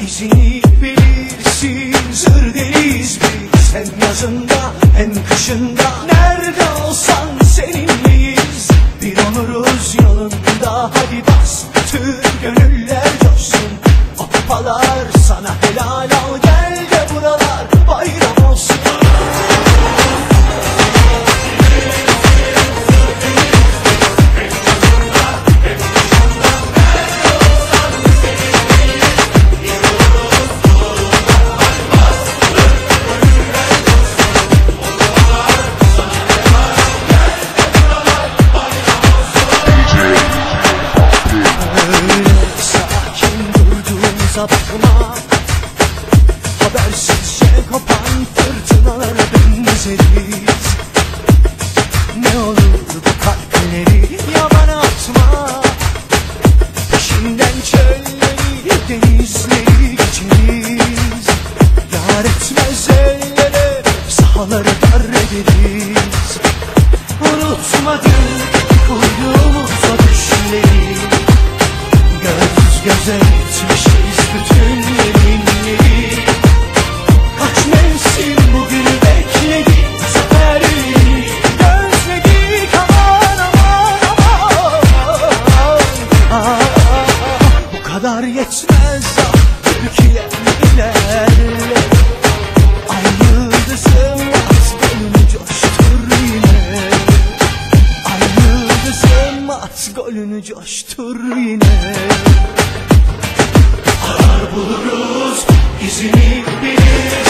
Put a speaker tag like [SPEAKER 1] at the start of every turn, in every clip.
[SPEAKER 1] izini bilirsin Zır deniz biz Hem yazında hem kışında. Nerede olsan seninleyiz Bir onuruz yolunda. Hadi bas tüm gönüller coşsun. O kupalar sana helal al Gel de buralar bayram olsun. kafaları dar ederiz Unutmadık kuyruğumuza düşleri Göz göze etmişiz bütün Gölünü coştur yine. Arar buluruz izini
[SPEAKER 2] bilir.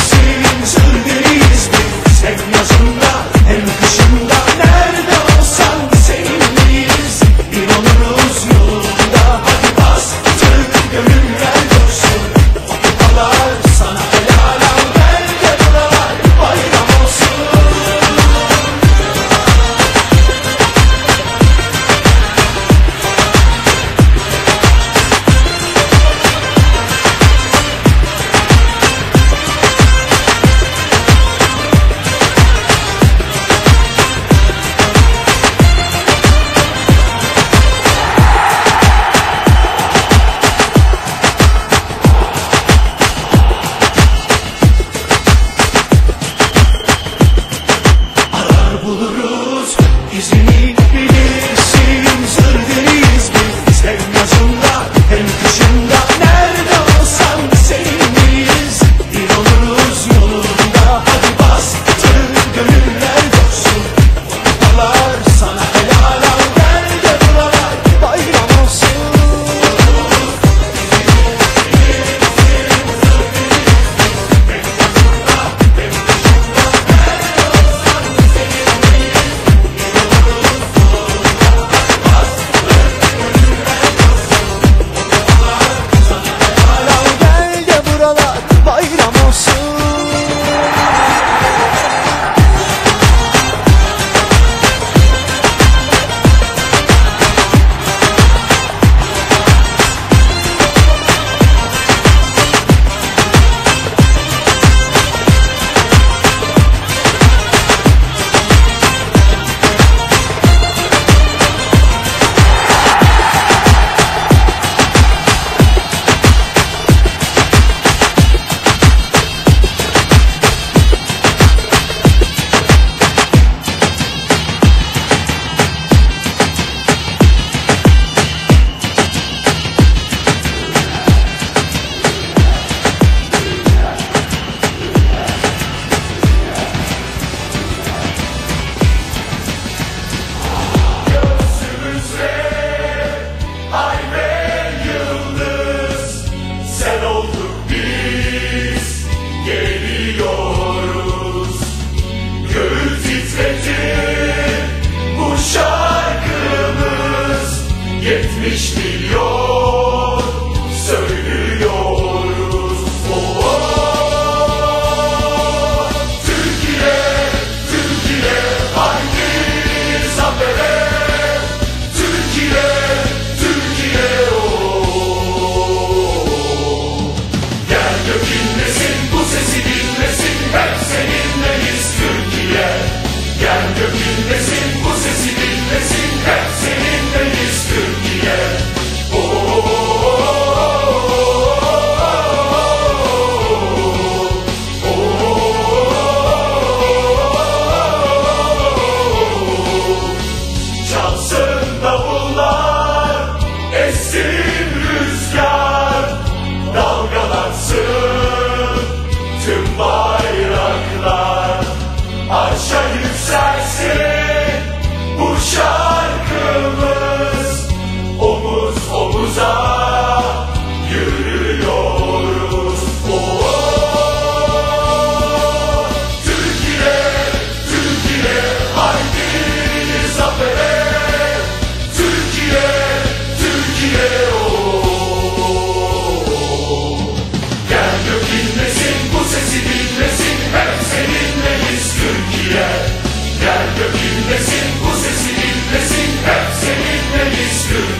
[SPEAKER 2] Two.